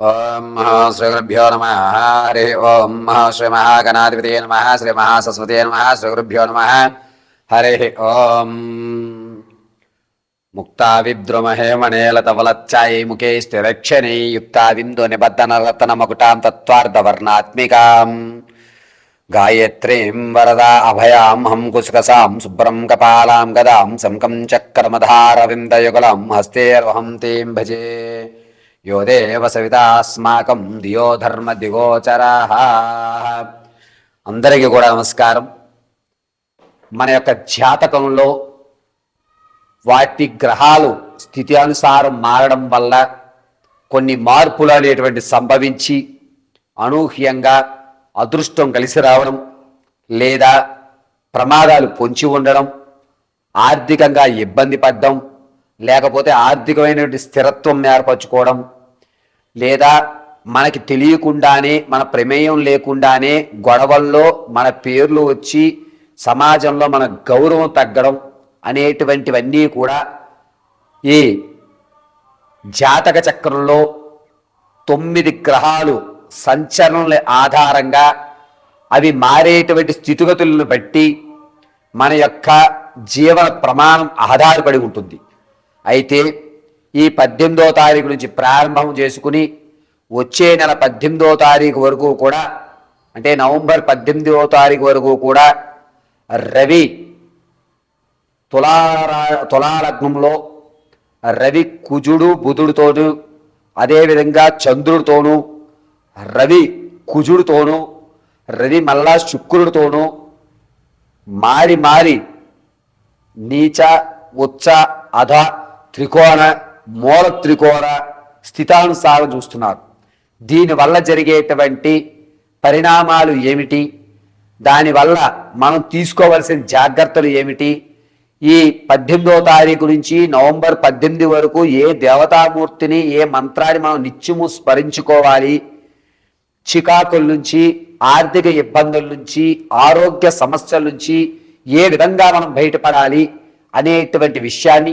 ఓం శ్రీగురుభ్యో నమ. హరి ఓం శ్రీ మహాగణాధిపతి నమ. శ్రీ మహాసరస్వతి నమ. శ్రీ గురుభ్యో నమ. హరి ఓం. ముక్తా విద్రుమహేమణేలతవలచ్చాయై ముఖే స్థిరక్షణై యుక్తా బిందు నిబద్ధన రతన మకుటాం తత్వార్థవర్ణాత్మికాం గాయత్రీం వరదా అభయాం హం కుశకసాం శుభ్రం కపాలాం గదాం శంకం చక్రమధారవిందయుగలం హస్తేర్వహం తీం భజే. యో దేవ సవితాస్మాకం దియో ధర్మ దిగోచరా అందరికీ కూడా నమస్కారం. మన యొక్క జాతకంలో వాటి గ్రహాలు స్థితి అనుసారం మారడం వల్ల కొన్ని మార్పులు అనేటువంటి సంభవించి అనూహ్యంగా అదృష్టం కలిసి రావడం లేదా ప్రమాదాలు పొంచి ఉండడం ఆర్థికంగా ఇబ్బంది పడడం లేకపోతే ఆర్థికమైనటువంటి స్థిరత్వం ఏర్పరచుకోవడం లేదా మనకి తెలియకుండానే మన ప్రమేయం లేకుండానే గొడవల్లో మన పేర్లు వచ్చి సమాజంలో మన గౌరవం తగ్గడం అనేటువంటివన్నీ కూడా ఈ జాతక చక్రంలో తొమ్మిది గ్రహాలు సంచలనల ఆధారంగా అవి మారేటువంటి స్థితిగతులను బట్టి మన యొక్క జీవన ప్రమాణం ఆధారపడి ఉంటుంది. అయితే ఈ పద్దెనిమిదో తారీఖు నుంచి ప్రారంభం చేసుకుని వచ్చే నెల పద్దెనిమిదో తారీఖు వరకు కూడా అంటే నవంబర్ పద్దెనిమిదవ తారీఖు వరకు కూడా రవి తులారా తులాలగ్నంలో రవి కుజుడు బుధుడితోను అదేవిధంగా చంద్రుడితోనూ రవి కుజుడితోనూ రవి మళ్ళా శుక్రుడితోనూ మారి మారి నీచ ఉచ్చ అధ త్రికోణ మూల త్రికోణ స్థితానుసారం చూస్తున్నారు. దీనివల్ల జరిగేటువంటి పరిణామాలు ఏమిటి? దానివల్ల మనం తీసుకోవలసిన జాగ్రత్తలు ఏమిటి? ఈ పద్దెనిమిదో తారీఖు నుంచి నవంబర్ పద్దెనిమిది వరకు ఏ దేవతామూర్తిని ఏ మంత్రాన్ని మనం నిత్యము స్మరించుకోవాలి? చికాకుల నుంచి ఆర్థిక ఇబ్బందుల నుంచి ఆరోగ్య సమస్యల నుంచి ఏ విధంగా మనం బయటపడాలి అనేటువంటి విషయాన్ని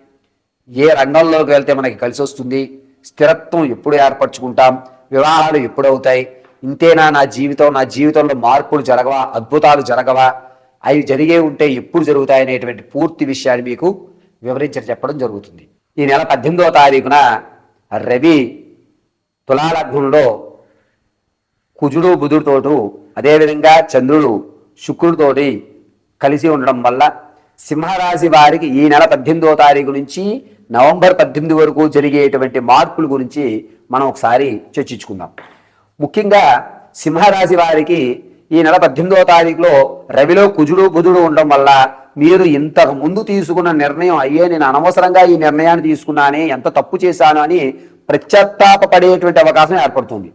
ఏ రంగంలోకి వెళ్తే మనకి కలిసి వస్తుంది? స్థిరత్వం ఎప్పుడు ఏర్పరచుకుంటాం? వివాహాలు ఎప్పుడు అవుతాయి ఇంతేనా నా జీవితం? నా జీవితంలో మార్పులు జరగవా? అద్భుతాలు జరగవా? అవి జరిగే ఉంటే ఎప్పుడు జరుగుతాయి అనేటువంటి పూర్తి విషయాన్ని మీకు వివరించి చెప్పడం జరుగుతుంది. ఈ నెల పద్దెనిమిదవ తారీఖున రవి తులాలగ్నంలో కుజుడు బుధుడితోటు అదేవిధంగా చంద్రుడు శుక్రుడితోటి కలిసి ఉండడం వల్ల సింహరాశి వారికి ఈ నెల పద్దెనిమిదో తారీఖు నుంచి నవంబర్ పద్దెనిమిది వరకు జరిగేటువంటి మార్పుల గురించి మనం ఒకసారి చర్చించుకుందాం. ముఖ్యంగా సింహరాశి వారికి ఈ నెల పద్దెనిమిదవ తారీఖులో రవిలో కుజుడు బుధుడు ఉండడం వల్ల మీరు ఇంతకు ముందు తీసుకున్న నిర్ణయం అయ్యే నేను అనవసరంగా ఈ నిర్ణయాన్ని తీసుకున్నానే ఎంత తప్పు చేశాను అని పడేటువంటి అవకాశం ఏర్పడుతుంది.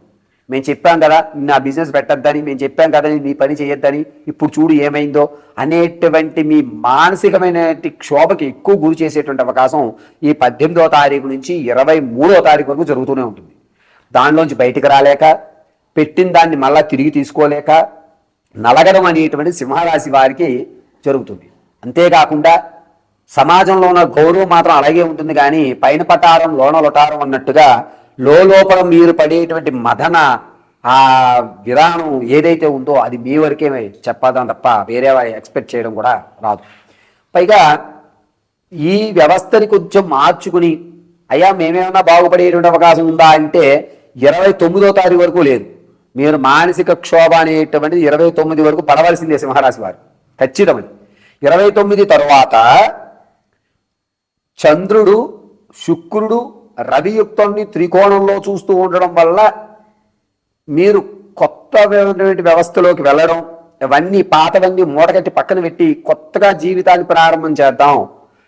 మేము చెప్పాం కదా నా బిజినెస్ పెట్టద్దని మేము చెప్పాం కదా నీ పని చేయొద్దని ఇప్పుడు చూడు ఏమైందో అనేటువంటి మీ మానసికమైన క్షోభకి ఎక్కువ గురి చేసేటువంటి అవకాశం ఈ పద్దెనిమిదవ తారీఖు నుంచి ఇరవై మూడవ తారీఖు వరకు జరుగుతూనే ఉంటుంది. దానిలోంచి బయటికి రాలేక పెట్టిన దాన్ని మళ్ళా తిరిగి తీసుకోలేక నలగడం అనేటువంటి సింహరాశి వారికి జరుగుతుంది. అంతేకాకుండా సమాజంలో ఉన్న గౌరవం మాత్రం అలాగే ఉంటుంది కానీ పైన పటారం లోన లొటారం అన్నట్టుగా లోపల మీరు పడేటువంటి మదన ఆ విధానం ఏదైతే ఉందో అది మీ వరకే చెప్పదాం తప్ప వేరే వారి ఎక్స్పెక్ట్ చేయడం కూడా రాదు. పైగా ఈ వ్యవస్థని కొంచెం మార్చుకుని అయ్యా మేమేమన్నా బాగుపడేటువంటి అవకాశం ఉందా అంటే ఇరవై తొమ్మిదో తారీఖు వరకు లేదు. మీరు మానసిక క్షోభ అనేటువంటిది ఇరవై తొమ్మిది వరకు పడవలసిందే సింహరాశి వారు. ఖచ్చితమని ఇరవై తొమ్మిది తర్వాత చంద్రుడు శుక్రుడు రవియుక్తాన్ని త్రికోణంలో చూస్తూ ఉండడం వల్ల మీరు కొత్త వ్యవస్థలోకి వెళ్ళడం ఇవన్నీ పాతవన్నీ మూటగట్టి పక్కన పెట్టి కొత్తగా జీవితాన్ని ప్రారంభం చేద్దాం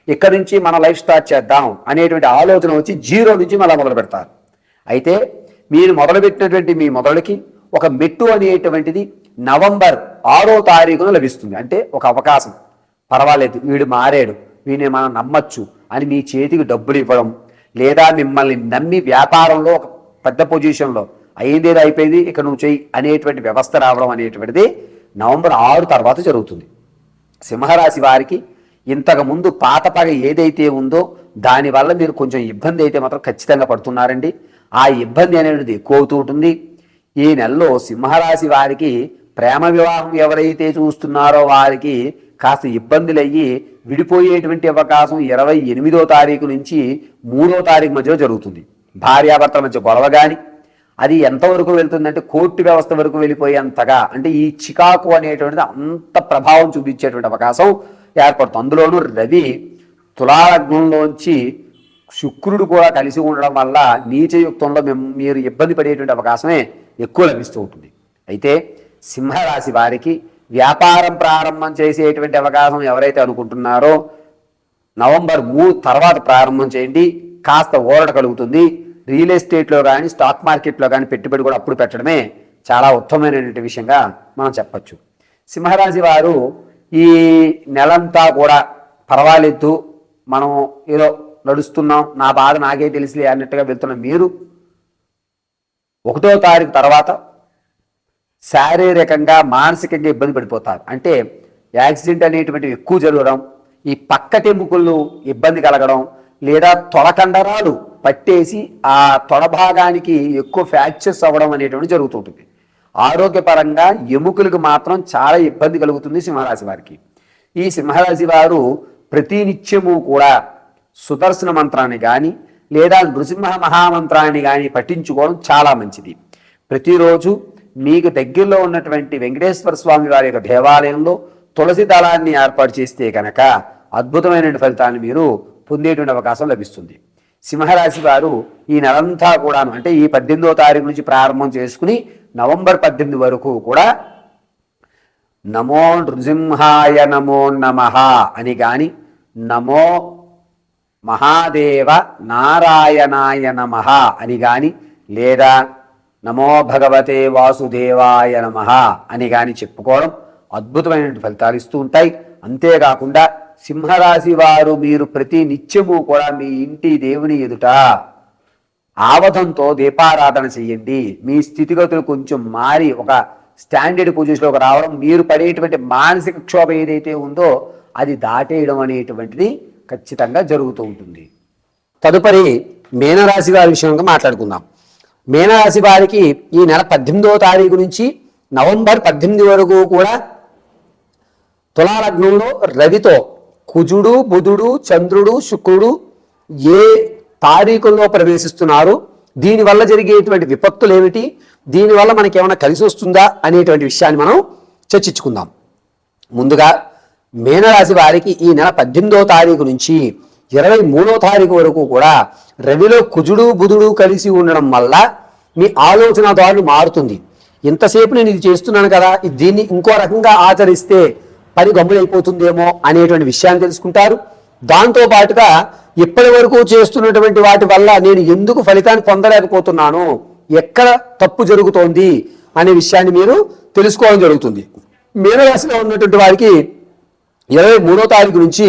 ఇక్కడి నుంచి మన లైఫ్ స్టార్ట్ చేద్దాం అనేటువంటి ఆలోచన వచ్చి జీరో నుంచి మళ్ళీ మొదలు పెడతారు. అయితే మీరు మొదలుపెట్టినటువంటి మీ మొదలుకి ఒక మెట్టు అనేటువంటిది నవంబర్ ఆరో తారీఖున లభిస్తుంది. అంటే ఒక అవకాశం. పర్వాలేదు వీడు మారాడు వీడిని మనం నమ్మచ్చు అని మీ చేతికి డబ్బులు ఇవ్వడం లేదా మిమ్మల్ని నమ్మి వ్యాపారంలో ఒక పెద్ద పొజిషన్లో అయిందేదో అయిపోయింది ఇక నువ్వు చెయ్యి అనేటువంటి వ్యవస్థ రావడం అనేటువంటిది నవంబర్ ఆరు తర్వాత జరుగుతుంది. సింహరాశి వారికి ఇంతకు ముందు పాత పగ ఏదైతే ఉందో దానివల్ల మీరు కొంచెం ఇబ్బంది అయితే మాత్రం ఖచ్చితంగా పడుతున్నారండి. ఆ ఇబ్బంది అనేది ఎక్కువ అవుతూ ఉంటుంది. ఈ నెలలో సింహరాశి వారికి ప్రేమ వివాహం ఎవరైతే చూస్తున్నారో వారికి కాస్త ఇబ్బందులు అయ్యి విడిపోయేటువంటి అవకాశం ఇరవై ఎనిమిదో తారీఖు నుంచి మూడో తారీఖు మధ్యలో జరుగుతుంది. భార్యాభర్తల మధ్య గొడవ కానీ అది ఎంతవరకు వెళ్తుందంటే కోర్టు వ్యవస్థ వరకు వెళ్ళిపోయేంతగా అంటే ఈ చికాకు అనేటువంటిది అంత ప్రభావం చూపించేటువంటి అవకాశం ఏర్పడుతుంది. అందులోనూ రవి తులాలగ్నంలోంచి శుక్రుడు కూడా కలిసి ఉండడం వల్ల నీచయుక్తంలో మేము మీరు ఇబ్బంది పడేటువంటి అవకాశమే ఎక్కువ లభిస్తూ ఉంటుంది. అయితే సింహరాశి వారికి వ్యాపారం ప్రారంభం చేసేటువంటి అవకాశం ఎవరైతే అనుకుంటున్నారో నవంబర్ మూడు తర్వాత ప్రారంభం చేయండి. కాస్త ఓరట కలుగుతుంది. రియల్ ఎస్టేట్లో కానీ స్టాక్ మార్కెట్లో కానీ పెట్టుబడి కూడా అప్పుడు పెట్టడమే చాలా ఉత్తమమైనటువంటి విషయంగా మనం చెప్పచ్చు. సింహరాశి వారు ఈ నెలంతా కూడా పర్వాలేదు. మనం ఏదో నడుస్తున్నాం. నా బాధ నాకే తెలిసి అన్నట్టుగా వెళ్తున్న మీరు ఒకటో తారీఖు తర్వాత శారీరకంగా మానసికంగా ఇబ్బంది పడిపోతారు. అంటే యాక్సిడెంట్ అనేటువంటివి ఎక్కువ జరగడం ఈ పక్కటెముకలు ఇబ్బంది కలగడం లేదా తొడకండరాలు పట్టేసి ఆ తొడ భాగానికి ఎక్కువ ఫ్రాక్చర్స్ అవ్వడం అనేటువంటి జరుగుతుంటుంది. ఆరోగ్యపరంగా ఎముకలకు మాత్రం చాలా ఇబ్బంది కలుగుతుంది సింహరాశి వారికి. ఈ సింహరాశి వారు ప్రతినిత్యము కూడా సుదర్శన మంత్రాన్ని కానీ లేదా నృసింహ మహామంత్రాన్ని కానీ పఠించుకోవడం చాలా మంచిది. ప్రతిరోజు మీకు దగ్గరలో ఉన్నటువంటి వెంకటేశ్వర స్వామి వారి యొక్క దేవాలయంలో తులసి దళాన్ని ఏర్పాటు చేస్తే కనుక అద్భుతమైన ఫలితాన్ని మీరు పొందేటువంటి అవకాశం లభిస్తుంది. సింహరాశి వారు ఈ నెలంతా కూడాను అంటే ఈ పద్దెనిమిదో తారీఖు నుంచి ప్రారంభం చేసుకుని నవంబర్ పద్దెనిమిది వరకు కూడా నమో నృసింహాయ నమో నమ అని కానీ నమో మహాదేవ నారాయణాయ నమ అని కానీ లేదా నమో భగవతే వాసుదేవాయ నమ అని కానీ చెప్పుకోవడం అద్భుతమైనటువంటి ఫలితాలు ఇస్తూ ఉంటాయి. అంతేకాకుండా సింహరాశి వారు మీరు ప్రతి నిత్యము కూడా మీ ఇంటి దేవుని ఎదుట ఆవధంతో దీపారాధన చెయ్యండి మీ స్థితిగతులు కొంచెం మారి ఒక స్టాండర్డ్ పొజిషన్లోకి రావడం మీరు పడేటువంటి మానసిక క్షోభ ఏదైతే ఉందో అది దాటేయడం అనేటువంటిది ఖచ్చితంగా జరుగుతూ ఉంటుంది. తదుపరి మీనరాశి వారి విషయంగా మాట్లాడుకుందాం. మీనరాశి వారికి ఈ నెల పద్దెనిమిదవ తారీఖు నుంచి నవంబర్ పద్దెనిమిది వరకు కూడా తులాలగ్నంలో రవితో కుజుడు బుధుడు చంద్రుడు శుక్రుడు ఏ తారీఖుల్లో ప్రవేశిస్తున్నారు? దీనివల్ల జరిగేటువంటి విపత్తులు ఏమిటి? దీనివల్ల మనకి ఏమైనా కలిసి వస్తుందా అనేటువంటి విషయాన్ని మనం చర్చించుకుందాం. ముందుగా మీనరాశి వారికి ఈ నెల పద్దెనిమిదో తారీఖు నుంచి ఇరవై మూడో తారీఖు వరకు కూడా రవిలో కుజుడు బుధుడు కలిసి ఉండడం వల్ల మీ ఆలోచన దారులు మారుతుంది. ఇంతసేపు నేను ఇది చేస్తున్నాను కదా దీన్ని ఇంకో రకంగా ఆచరిస్తే పని గమ్ములైపోతుందేమో అనేటువంటి విషయాన్ని తెలుసుకుంటారు. దాంతో పాటుగా ఇప్పటి వరకు చేస్తున్నటువంటి వాటి వల్ల నేను ఎందుకు ఫలితాన్ని పొందలేకపోతున్నాను ఎక్కడ తప్పు జరుగుతోంది అనే విషయాన్ని మీరు తెలుసుకోవడం జరుగుతుంది. మీనరాశిలో ఉన్నటువంటి వారికి ఇరవై మూడో తారీఖు నుంచి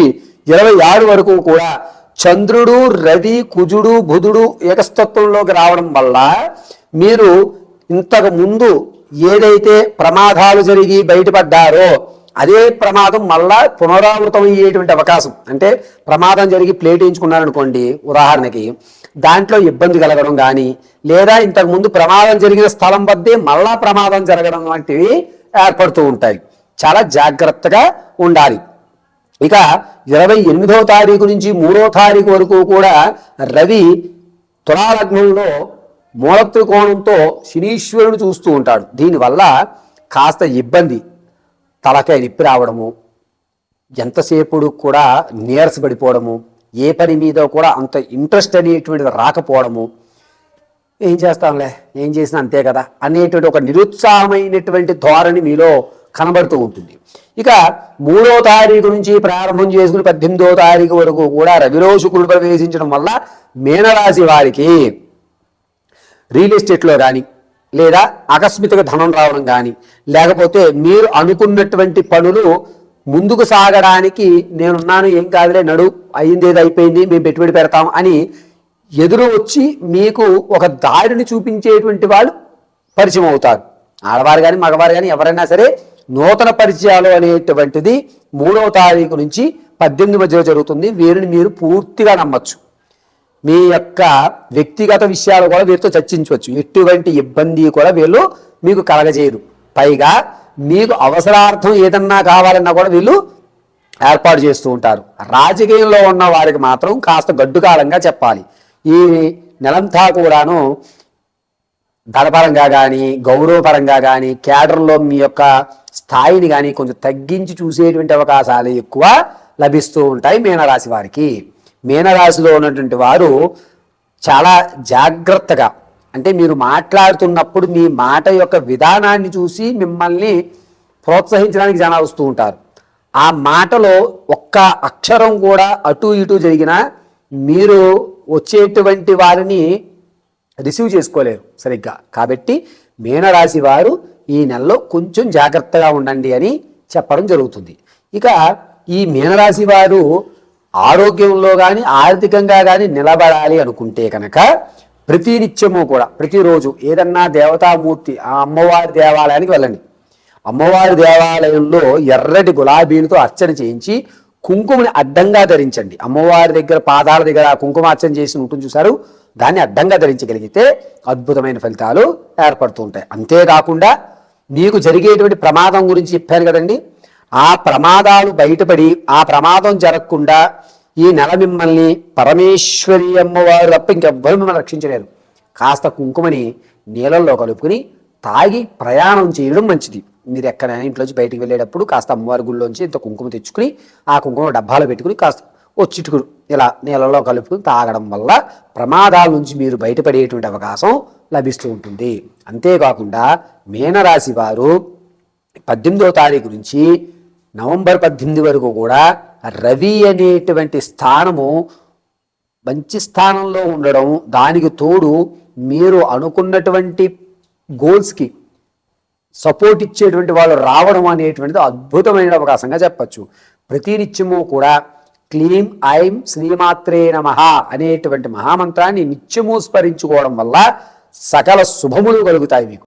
ఇరవై ఆరు వరకు కూడా చంద్రుడు రవి కుజుడు బుధుడు ఏకస్తత్వంలోకి రావడం వల్ల మీరు ఇంతకు ముందు ఏదైతే ప్రమాదాలు జరిగి బయటపడ్డారో అదే ప్రమాదం మళ్ళా పునరావృతం అయ్యేటువంటి అవకాశం. అంటే ప్రమాదం జరిగి ప్లేట్ వేయించుకున్నారనుకోండి ఉదాహరణకి దాంట్లో ఇబ్బంది కలగడం కానీ లేదా ఇంతకు ముందు ప్రమాదం జరిగిన స్థలం వద్దే మళ్ళా ప్రమాదం జరగడం వంటివి ఏర్పడుతూ ఉంటాయి. చాలా జాగ్రత్తగా ఉండాలి. ఇక ఇరవై ఎనిమిదో తారీఖు నుంచి మూడో తారీఖు వరకు కూడా రవి తులాలగ్నంలో మూల త్రికోణంతో శనీశ్వరుని చూస్తూ ఉంటాడు. దీనివల్ల కాస్త ఇబ్బంది. తలకాయ నిప్పి రావడము ఎంతసేపుడు కూడా నీరసపడిపోవడము ఏ పని మీద కూడా అంత ఇంట్రెస్ట్ అనేటువంటిది రాకపోవడము. ఏం చేస్తాంలే? ఏం చేసినా అంతే కదా? అనేటువంటి ఒక నిరుత్సాహమైనటువంటి ధోరణి మీలో కనబడుతూ ఉంటుంది. ఇక మూడో తారీఖు నుంచి ప్రారంభం చేసుకుని పద్దెనిమిదో తారీఖు వరకు కూడా రవిలో శుక్రుడు ప్రవేశించడం వల్ల మీనరాశి వారికి రియల్ ఎస్టేట్లో కానీ లేదా ఆకస్మిక ధనం రావడం కానీ లేకపోతే మీరు అనుకున్నటువంటి పనులు ముందుకు సాగడానికి నేనున్నాను ఏం కాదులే నడు అయింది ఏది అయిపోయింది మేము పెట్టుబడి పెడతాం అని ఎదురు వచ్చి మీకు ఒక దారిని చూపించేటువంటి వాళ్ళు పరిచయం అవుతారు. ఆడవారు కానీ మగవారు కానీ ఎవరైనా సరే నూతన పరిచయాలు అనేటువంటిది మూడవ తారీఖు నుంచి పద్దెనిమిది మధ్యలో జరుగుతుంది. వీరిని మీరు పూర్తిగా నమ్మచ్చు. మీ యొక్క వ్యక్తిగత విషయాలు కూడా వీరితో చర్చించవచ్చు. ఎటువంటి ఇబ్బంది కూడా వీళ్ళు మీకు కలగజేయరు. పైగా మీకు అవసరార్థం ఏదన్నా కావాలన్నా కూడా వీళ్ళు ఏర్పాటు చేస్తూ ఉంటారు. రాజకీయంలో ఉన్న వారికి మాత్రం కాస్త గడ్డుకాలంగా చెప్పాలి. ఈ నెలంతా కూడాను ధనపరంగా కానీ గౌరవపరంగా కానీ కేడర్లో మీ యొక్క స్థాయిని కానీ కొంచెం తగ్గించి చూసేటువంటి అవకాశాలు ఎక్కువ లభిస్తూ ఉంటాయి మీనరాశి వారికి. మీనరాశిలో ఉన్నటువంటి వారు చాలా జాగ్రత్తగా అంటే మీరు మాట్లాడుతున్నప్పుడు మీ మాట యొక్క విధానాన్ని చూసి మిమ్మల్ని ప్రోత్సహించడానికి జనాలు వస్తూ ఉంటారు. ఆ మాటలో ఒక్క అక్షరం కూడా అటు ఇటు జరిగినా మీరు వచ్చేటువంటి వారిని రిసీవ్ చేసుకోలేరు సరిగ్గా. కాబట్టి మీనరాశి వారు ఈ నెలలో కొంచెం జాగ్రత్తగా ఉండండి అని చెప్పడం జరుగుతుంది. ఇక ఈ మీనరాశి వారు ఆరోగ్యంలో కానీ ఆర్థికంగా కానీ నిలబడాలి అనుకుంటే కనుక ప్రతి నిత్యము కూడా ప్రతిరోజు ఏదన్నా దేవతామూర్తి ఆ అమ్మవారి దేవాలయానికి వెళ్ళండి. అమ్మవారి దేవాలయంలో ఎర్రటి గులాబీలతో అర్చన చేయించి కుంకుమని అడ్డంగా ధరించండి. అమ్మవారి దగ్గర పాదాల దగ్గర కుంకుమార్చన చేసి ఉంటుంది చూసారు దాన్ని అడ్డంగా ధరించగలిగితే అద్భుతమైన ఫలితాలు ఏర్పడుతూ ఉంటాయి. అంతేకాకుండా మీకు జరిగేటువంటి ప్రమాదం గురించి చెప్పాను కదండి. ఆ ప్రమాదాలు బయటపడి ఆ ప్రమాదం జరగకుండా ఈ నెల మిమ్మల్ని పరమేశ్వరి అమ్మవారు తప్ప ఇంకెవ్వరు మిమ్మల్ని రక్షించలేరు. కాస్త కుంకుమని నీళ్ళల్లో కలుపుకుని తాగి ప్రయాణం చేయడం మంచిది. మీరు ఎక్కడైనా ఇంట్లోంచి బయటికి వెళ్ళేటప్పుడు కాస్త అమ్మవారి గుళ్ళోంచి ఇంత కుంకుమ తెచ్చుకుని ఆ కుంకుమ డబ్బాలో పెట్టుకుని కాస్త ఓ చిటుకుడు ఇలా నీళ్ళలో కలుపుకుని తాగడం వల్ల ప్రమాదాల నుంచి మీరు బయటపడేటువంటి అవకాశం లభిస్తూ ఉంటుంది. అంతేకాకుండా మీనరాశి వారు పద్దెనిమిదో తారీఖు నుంచి నవంబర్ పద్దెనిమిది వరకు కూడా రవి అనేటువంటి స్థానము మంచి స్థానంలో ఉండడం దానికి తోడు మీరు అనుకున్నటువంటి గోల్స్కి సపోర్ట్ ఇచ్చేటువంటి వాళ్ళు రావడం అనేటువంటిది అద్భుతమైన అవకాశంగా చెప్పచ్చు. ప్రతినిత్యము కూడా క్లీం ఐం శ్రీమాత్రే నమ అనేటువంటి మహామంత్రాన్ని నిత్యము స్మరించుకోవడం వల్ల సకల శుభములు కలుగుతాయి మీకు.